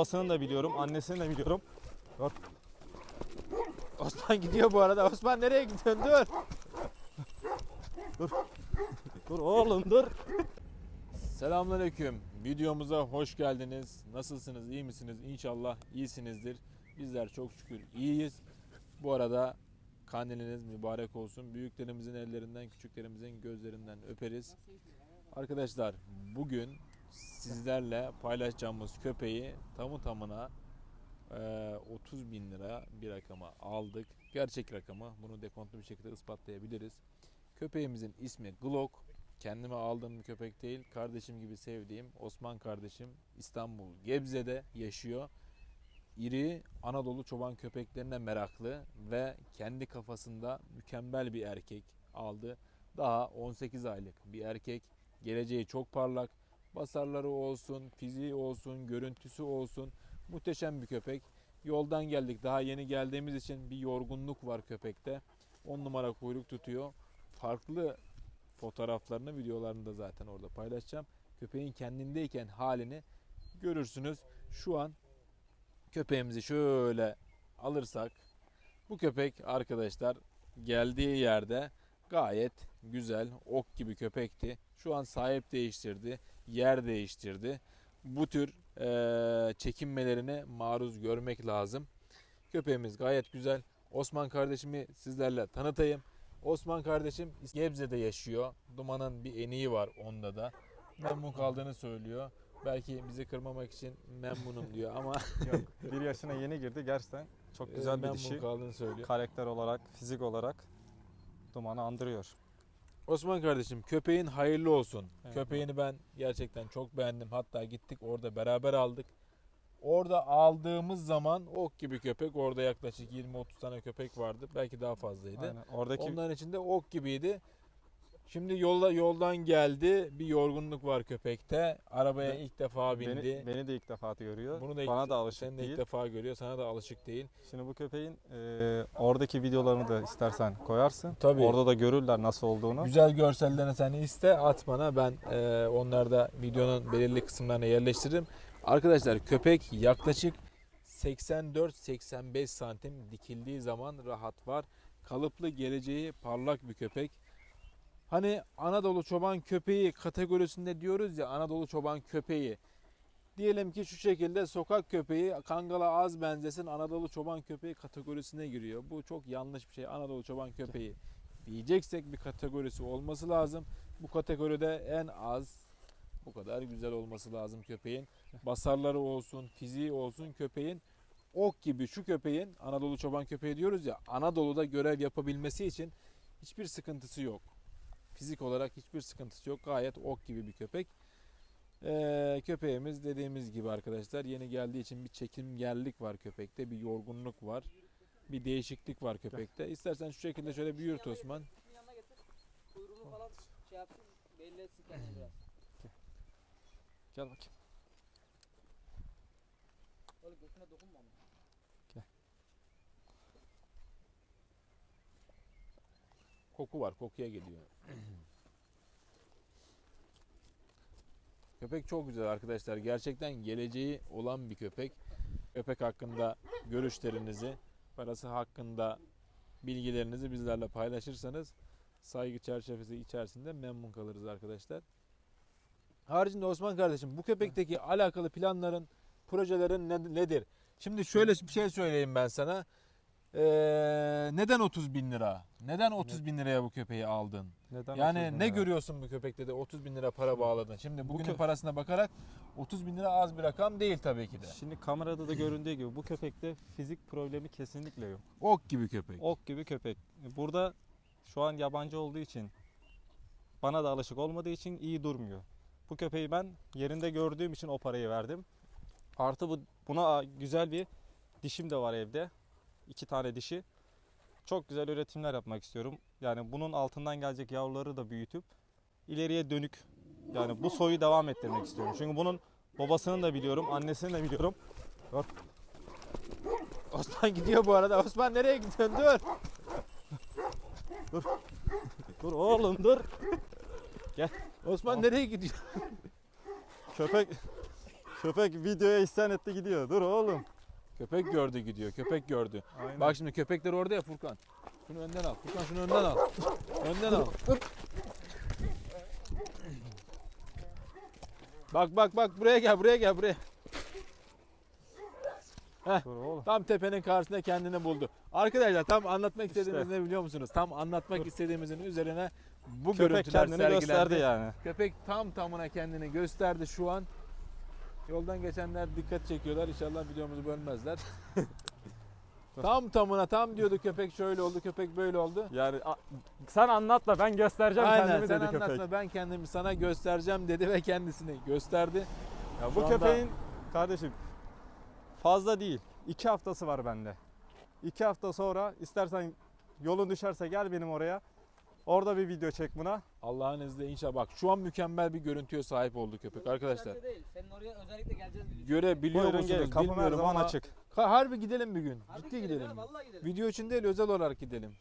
babasını da biliyorum, annesini de biliyorum. Dur. Osman gidiyor bu arada. Osman nereye gidiyorsun? Dur. Dur oğlum dur. Selamünaleyküm. Videomuza hoş geldiniz. Nasılsınız? iyi misiniz? İnşallah iyisinizdir. Bizler çok şükür iyiyiz. Bu arada kandiliniz mübarek olsun. Büyüklerimizin ellerinden, küçüklerimizin gözlerinden öperiz. Arkadaşlar bugün sizlerle paylaşacağımız köpeği tamı tamına eee, 30 bin lira bir rakama aldık. Gerçek rakamı bunu dekontlu bir şekilde ispatlayabiliriz. Köpeğimizin ismi Glock. Kendime aldığım bir köpek değil. Kardeşim gibi sevdiğim Osman kardeşim İstanbul Gebze'de yaşıyor. İri Anadolu çoban köpeklerine meraklı ve kendi kafasında mükemmel bir erkek aldı. Daha 18 aylık bir erkek. Geleceği çok parlak. Basarları olsun, fiziği olsun, görüntüsü olsun. Muhteşem bir köpek. Yoldan geldik. Daha yeni geldiğimiz için bir yorgunluk var köpekte. 10 numara kuyruk tutuyor. Farklı fotoğraflarını, videolarını da zaten orada paylaşacağım. Köpeğin kendindeyken halini görürsünüz. Şu an köpeğimizi şöyle alırsak bu köpek arkadaşlar geldiği yerde gayet güzel ok gibi köpekti. Şu an sahip değiştirdi, yer değiştirdi. Bu tür eee, çekinmelerine maruz görmek lazım. Köpeğimiz gayet güzel. Osman kardeşimi sizlerle tanıtayım. Osman kardeşim Gebze'de yaşıyor. Duman'ın bir eniği var onda da. Memnun kaldığını söylüyor. Belki bizi kırmamak için memnunum diyor ama Yok, bir yaşına yeni girdi gerçekten. Çok güzel bir memnun dişi. kaldığını söylüyor. Karakter olarak, fizik olarak dumanı andırıyor. Osman kardeşim köpeğin hayırlı olsun. Evet. Köpeğini ben gerçekten çok beğendim. Hatta gittik orada beraber aldık. Orada aldığımız zaman ok gibi köpek. Orada yaklaşık 20-30 tane köpek vardı. Belki daha fazlaydı. Aynen. Oradaki Onların içinde ok gibiydi. Şimdi yolla yoldan geldi. Bir yorgunluk var köpekte. Arabaya Be- ilk defa bindi. beni, beni de ilk defa görüyor. Bunu da ilk- Bana da alışık Sen de değil. ilk defa görüyor. Sana da alışık değil. Şimdi bu köpeğin e, oradaki videolarını da istersen koyarsın. Tabii. Orada da görürler nasıl olduğunu. Güzel görsellerini sen iste at bana ben e, onları da videonun belirli kısımlarına yerleştiririm. Arkadaşlar köpek yaklaşık 84-85 santim dikildiği zaman rahat var. Kalıplı geleceği parlak bir köpek. Hani Anadolu çoban köpeği kategorisinde diyoruz ya Anadolu çoban köpeği. Diyelim ki şu şekilde sokak köpeği Kangal'a az benzesin Anadolu çoban köpeği kategorisine giriyor. Bu çok yanlış bir şey. Anadolu çoban köpeği diyeceksek bir kategorisi olması lazım. Bu kategoride en az bu kadar güzel olması lazım köpeğin. Basarları olsun, fiziği olsun köpeğin ok gibi şu köpeğin Anadolu çoban köpeği diyoruz ya Anadolu'da görev yapabilmesi için hiçbir sıkıntısı yok. Fizik olarak hiçbir sıkıntısı yok. Gayet ok gibi bir köpek. Ee, köpeğimiz dediğimiz gibi arkadaşlar yeni geldiği için bir çekimgerlik var köpekte. Bir yorgunluk var. Bir değişiklik var köpekte. İstersen şu şekilde şöyle bir yürüt Osman. Şunun yanına getir. Kuyruğunu falan şey yapsın. Belli etsin kendini biraz. Gel bakayım. Öyle götüne dokunma ama. Koku var. Kokuya geliyor. köpek çok güzel arkadaşlar. Gerçekten geleceği olan bir köpek. Köpek hakkında görüşlerinizi, parası hakkında bilgilerinizi bizlerle paylaşırsanız saygı çerçevesi içerisinde memnun kalırız arkadaşlar. Haricinde Osman kardeşim bu köpekteki alakalı planların, projelerin ne- nedir? Şimdi şöyle bir şey söyleyeyim ben sana. Ee, neden 30 bin lira? Neden 30 bin liraya bu köpeği aldın? Neden Yani 30 bin ne görüyorsun bu köpekte de 30 bin lira para bağladın? Şimdi Bu bugünün kö- parasına bakarak 30 bin lira az bir rakam değil tabii ki de. Şimdi kamerada da göründüğü gibi bu köpekte fizik problemi kesinlikle yok. Ok gibi köpek. Ok gibi köpek. Burada şu an yabancı olduğu için bana da alışık olmadığı için iyi durmuyor. Bu köpeği ben yerinde gördüğüm için o parayı verdim. Artı bu buna güzel bir dişim de var evde. İki tane dişi. Çok güzel üretimler yapmak istiyorum. Yani bunun altından gelecek yavruları da büyütüp ileriye dönük yani bu soyu devam ettirmek istiyorum. Çünkü bunun babasını da biliyorum, annesini de biliyorum. Osman gidiyor bu arada. Osman nereye gidiyorsun? Dur. Dur oğlum dur. Osman nereye gidiyor? Köpek Köpek videoya isyan etti gidiyor. Dur oğlum. Köpek gördü gidiyor. Köpek gördü. Aynen. Bak şimdi köpekler orada ya Furkan. Şunu önden al. Furkan şunu önden al. Önden al. Bak bak bak buraya gel buraya gel buraya. Oğlum. Tam tepenin karşısında kendini buldu. Arkadaşlar tam anlatmak İşte. istediğimiz ne biliyor musunuz? Tam anlatmak istediğimizin üzerine bu Köpek görüntüler kendini sergilendi. gösterdi yani. Köpek tam tamına kendini gösterdi şu an. Yoldan geçenler dikkat çekiyorlar. İnşallah videomuzu bölmezler. tam tamına tam diyordu köpek şöyle oldu, köpek böyle oldu. Yani a- sen anlatma ben göstereceğim Aynen kendimi sen dedi anlatma köpek. ben kendimi sana göstereceğim dedi ve kendisini gösterdi. Ya Şu bu anda- köpeğin kardeşim fazla değil. iki haftası var bende. İki hafta sonra istersen yolun düşerse gel benim oraya. Orada bir video çek buna. Allah'ın izniyle inşallah bak şu an mükemmel bir görüntüye sahip oldu köpek arkadaşlar. Değil. Senin oraya özellikle geleceğiz biz. Görebiliyor Buyurun musunuz gelin kapım her bilmiyorum zaman ama açık. Ha, harbi gidelim bir gün. Harbi Ciddi gidelim gidelim. ya, Vallahi gidelim. Video için değil özel olarak gidelim.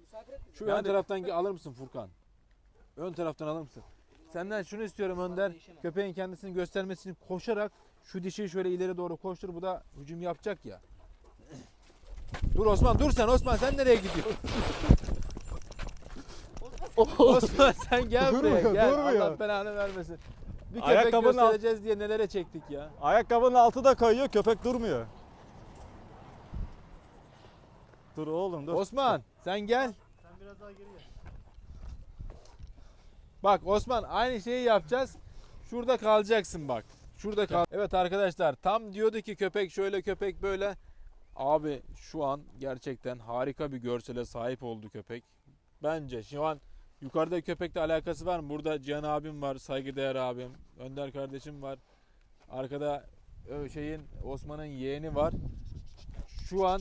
Misafir et bizi. Şu ön Yani- taraftan alır mısın Furkan? Ön taraftan alır mısın? Senden şunu istiyorum Önder. Değişemem. Köpeğin kendisini göstermesi için koşarak şu dişiyi şöyle ileri doğru koştur. Bu da hücum yapacak ya. Dur Osman dur sen Osman sen nereye gidiyorsun? Osman sen gel buraya Durmuyor, gel. durmuyor. Allah belanı vermesin. Bir köpek Ayakkabının alt- göstereceğiz diye nelere çektik ya. Ayakkabının altı da kayıyor köpek durmuyor. Dur oğlum dur. Osman sen gel. Bak Osman aynı şeyi yapacağız. Şurada kalacaksın bak. Şurada kal. Evet arkadaşlar tam diyordu ki köpek şöyle köpek böyle. Abi şu an gerçekten harika bir görsele sahip oldu köpek. Bence şu an yukarıda köpekle alakası var mı? Burada Cihan abim var, saygıdeğer abim, Önder kardeşim var. Arkada şeyin Osman'ın yeğeni var. Şu an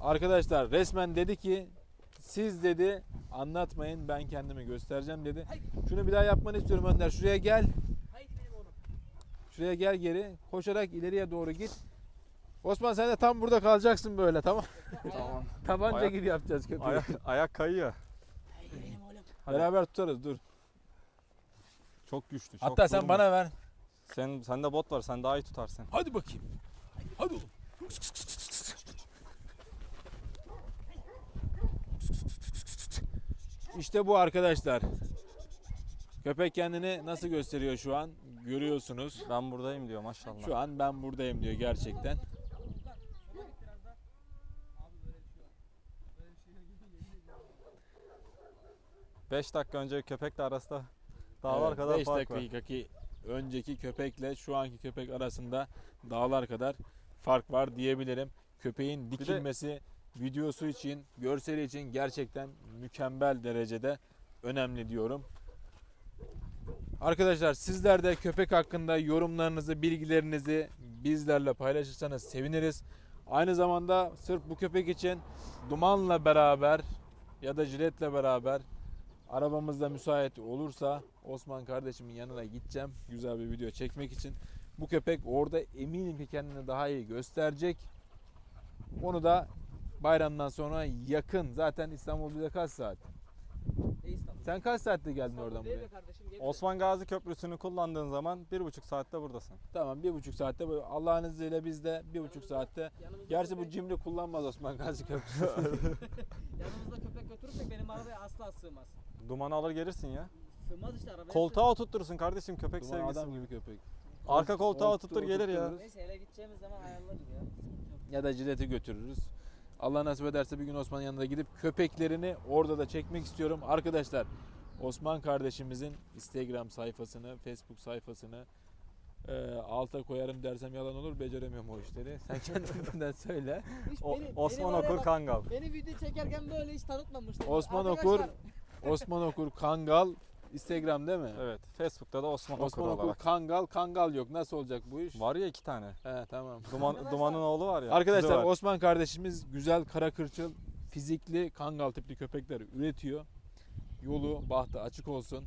Arkadaşlar resmen dedi ki siz dedi anlatmayın ben kendimi göstereceğim dedi. Şunu bir daha yapmanı istiyorum Önder. Şuraya gel. Haydi benim oğlum. Şuraya gel geri. Koşarak ileriye doğru git. Osman sen de tam burada kalacaksın böyle tamam. Tamam. Tabanca Ayak- gibi yapacağız köpeği. Ayak, ayak kayıyor. Beraber tutarız dur. Çok güçlü. Çok Hatta sen bana ver. Sen sende bot var. Sen daha iyi tutarsın. Hadi bakayım. Hadi oğlum. İşte bu arkadaşlar. Köpek kendini nasıl gösteriyor şu an? Görüyorsunuz. Ben buradayım diyor maşallah. Şu an ben buradayım diyor gerçekten. Furkan, sola git biraz daha. Abi böyle bir şey var. Böyle bir şey yok. Yemin ediyorum. 5 dakika önce köpekle arasında dağlar Evet, kadar fark var. dakikaki önceki köpekle şu anki köpek arasında dağlar kadar fark var diyebilirim. Köpeğin de- dikilmesi videosu için, görseli için gerçekten mükemmel derecede önemli diyorum. Arkadaşlar sizler de köpek hakkında yorumlarınızı, bilgilerinizi bizlerle paylaşırsanız seviniriz. Aynı zamanda sırf bu köpek için dumanla beraber ya da jiletle beraber arabamızda müsait olursa Osman kardeşimin yanına gideceğim. Güzel bir video çekmek için. Bu köpek orada eminim ki kendini daha iyi gösterecek. Onu da bayramdan sonra yakın. Zaten İstanbul bize kaç saat? Sen kaç saatte geldin oradan buraya? kardeşim, Osman Gazi Köprüsü'nü kullandığın zaman bir buçuk saatte buradasın. Tamam bir buçuk saatte. Allah'ın izniyle biz de bir buçuk saatte. Yanımızda Gerçi bu cimri kullanmaz Osman Gazi Köprüsü. Yanımızda köpek götürürsek benim arabaya asla sığmaz. Duman alır gelirsin ya. Sığmaz işte arabaya. Koltuğa oturtursun kardeşim köpek Duman sevgisi. adam gibi köpek. Arka koltuğa Oturtur- oturtur gelir ya. oturturuz. Neyse eve gideceğimiz zaman ayarlarız ya. Sıkıntı yok. ya da cileti götürürüz. Allah nasip ederse bir gün Osman'ın yanına gidip köpeklerini orada da çekmek istiyorum. Arkadaşlar Osman kardeşimizin Instagram sayfasını, Facebook sayfasını e, alta koyarım dersem yalan olur. Beceremiyorum o işleri. Sen kendinden söyle. Hiç O- beni- Osman beni var ya Okur bak, Kangal. Beni video çekerken böyle hiç tanıtmamıştı. Osman Arkadaşlar, Okur, Osman Okur Kangal Instagram değil mi? Evet. Facebook'ta da Osman, Osman Okur Okur olarak. Kangal, Kangal yok. Nasıl olacak bu iş? Var ya iki tane. He tamam. Duman, Duman'ın oğlu var ya. Arkadaşlar var. Osman kardeşimiz güzel kara kırçıl fizikli kangal tipli köpekler üretiyor. Yolu bahtı açık olsun.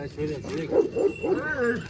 来学点这个。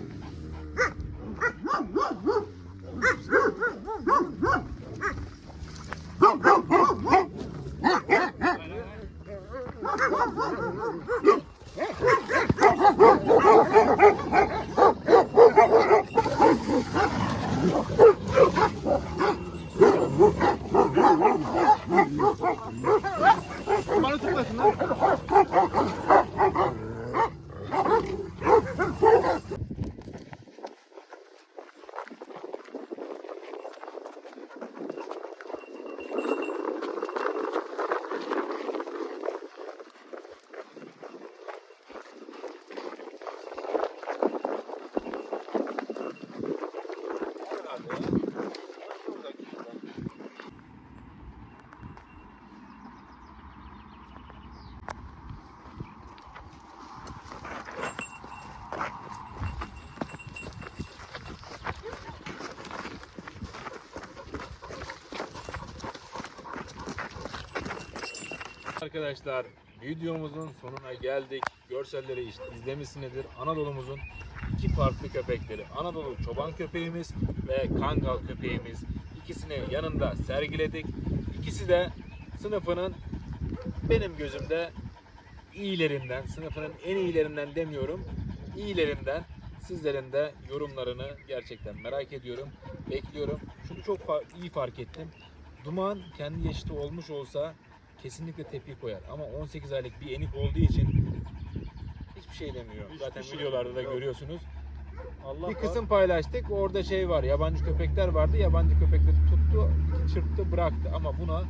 Gel şöyle şuraya Bana tutmasın lan. Arkadaşlar videomuzun sonuna geldik. Görselleri izlemişsinizdir. Anadolu'muzun iki farklı köpekleri. Anadolu çoban köpeğimiz ve kangal köpeğimiz. İkisini yanında sergiledik. İkisi de sınıfının benim gözümde iyilerinden, sınıfının en iyilerinden demiyorum. iyilerinden sizlerin de yorumlarını gerçekten merak ediyorum. Bekliyorum. Şunu çok iyi fark ettim. Duman kendi yaşıtı olmuş olsa kesinlikle tepki koyar. Ama 18 aylık bir enik olduğu için hiçbir şey demiyor. Hiçbir Zaten şey videolarda da yok. görüyorsunuz. Allah Bir var. kısım paylaştık. Orada şey var. Yabancı köpekler vardı. Yabancı köpekleri tuttu, çırptı, bıraktı. Ama buna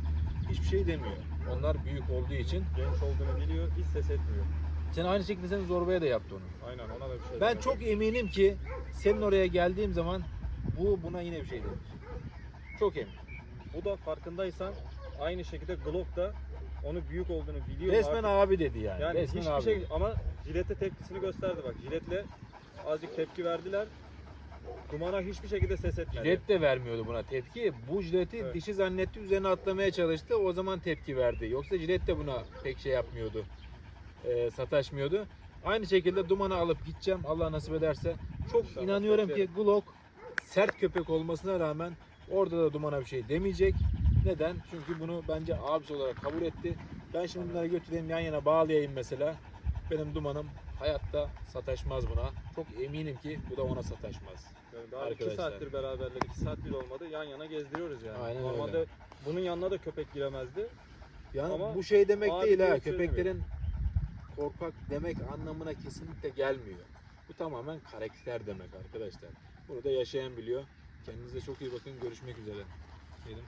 hiçbir şey demiyor. Onlar büyük olduğu için. genç olduğunu biliyor, hiç ses etmiyor. Sen aynı şekilde senin zorbaya da yaptı onu. Aynen ona da bir şey Ben demedim. çok eminim ki senin oraya geldiğim zaman bu buna yine bir şey demiş. Çok eminim. Bu da farkındaysan aynı şekilde Glock da onu büyük olduğunu biliyor. Resmen artık. abi dedi yani. Yani Resmen hiçbir abi. şey ama jilete tepkisini gösterdi bak. Jiletle azıcık tepki verdiler. Dumana hiçbir şekilde ses etmedi. Jilet de vermiyordu buna tepki. Bu jileti Evet. dişi zannetti üzerine atlamaya çalıştı. O zaman tepki verdi. Yoksa jilet de buna pek şey yapmıyordu. Ee, sataşmıyordu. Aynı şekilde dumanı alıp gideceğim Allah nasip ederse. Çok İnşallah inanıyorum ki beklerim. Glock sert köpek olmasına rağmen orada da dumana bir şey demeyecek. Neden? Çünkü bunu bence abisi olarak kabul etti. Ben şimdi bunları götüreyim yan yana bağlayayım mesela. Benim dumanım hayatta sataşmaz buna. Çok eminim ki bu da ona sataşmaz. Yani daha iki Arkadaşlar. saattir beraberler, iki saat bile olmadı. Yan yana gezdiriyoruz yani. Aynen Normalde öyle. bunun yanına da köpek giremezdi. Yani Ama bu şey demek değil ha. Köpeklerin korkak demek anlamına kesinlikle gelmiyor. Bu tamamen karakter demek arkadaşlar. Bunu da yaşayan biliyor. Kendinize çok iyi bakın. Görüşmek üzere. Diyelim.